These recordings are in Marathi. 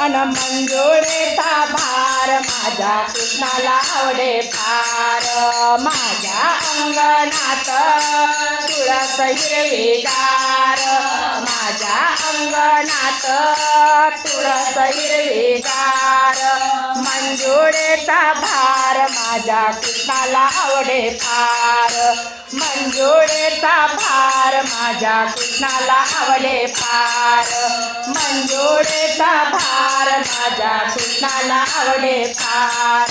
अन मंजुळेचा भार माझ्या कृष्णाला आवडे फार. माझ्या अंगणात तुळस हिरवीगार माझ्या अंगणात तुळस हिरवीगार मंजुळेचा भार माझ्या कृष्णाला आवडे फार. मंजुळेचा भार माझ्या कृष्णाला आवडे फार. मंजुळेचा भार माझ्या कृष्णाला आवडे फार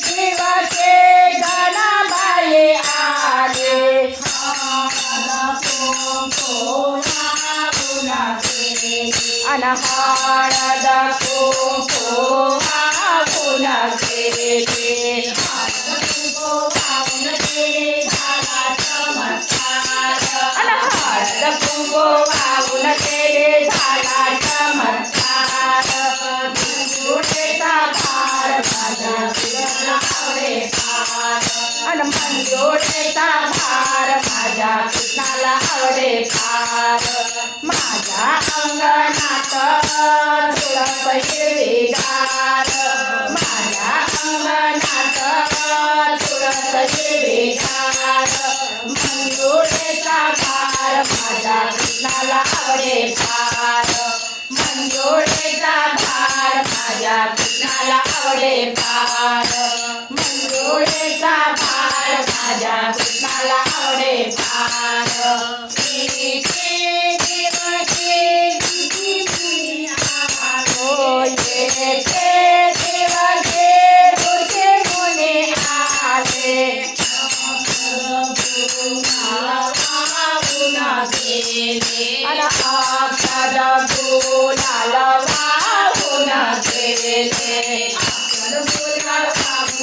जीवाचे गणाबाई आले अन हळद मन मंजोडेचा भार. माझ्या कृष्णाला आवडे फार माझ्या अंगणात तुळप हिरवीगार. माझ्या अंगणात तुळप हिरवीगार. मंजोडेचा भार. माझ्या कृष्णाला आवडे फार मंजोडेचा भार. माझ्या कृष्णाला आवडे फार मंजुळेचा भार माझ्या कृष्णाला आवडे फार हो येते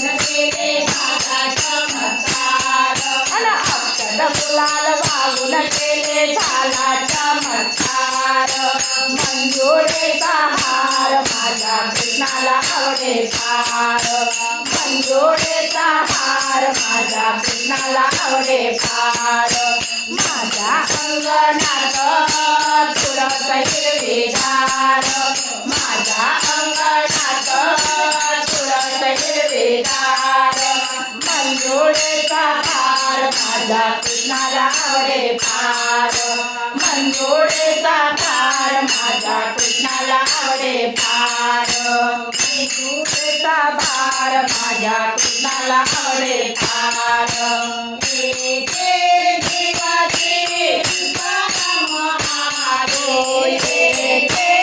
देवाचे वाहून गेले झाला चमत्कार मंजुळेचा हार माझ्या कृष्णाला आवडे फार. मंजुळेचा हार माझ्या कृष्णाला आवडे फार. माझ्या अंगणात तुळस हिरवीगार माझ्या तुळस हिरवीगार मंजुळेचा हार माझ्या कृष्णाला आवडे फार. मंजुळेचा हार माझा कृष्णाला आवडे फार. मंजुळेचा भार माझ्या कृष्णाला आवडे फार. Yeah.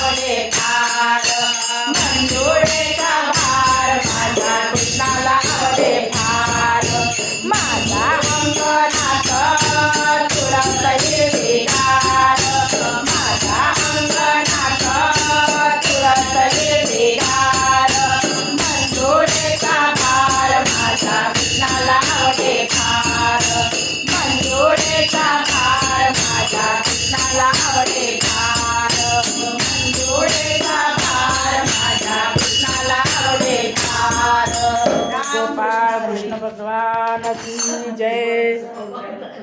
गोपाळ कृष्ण भगवान की जय.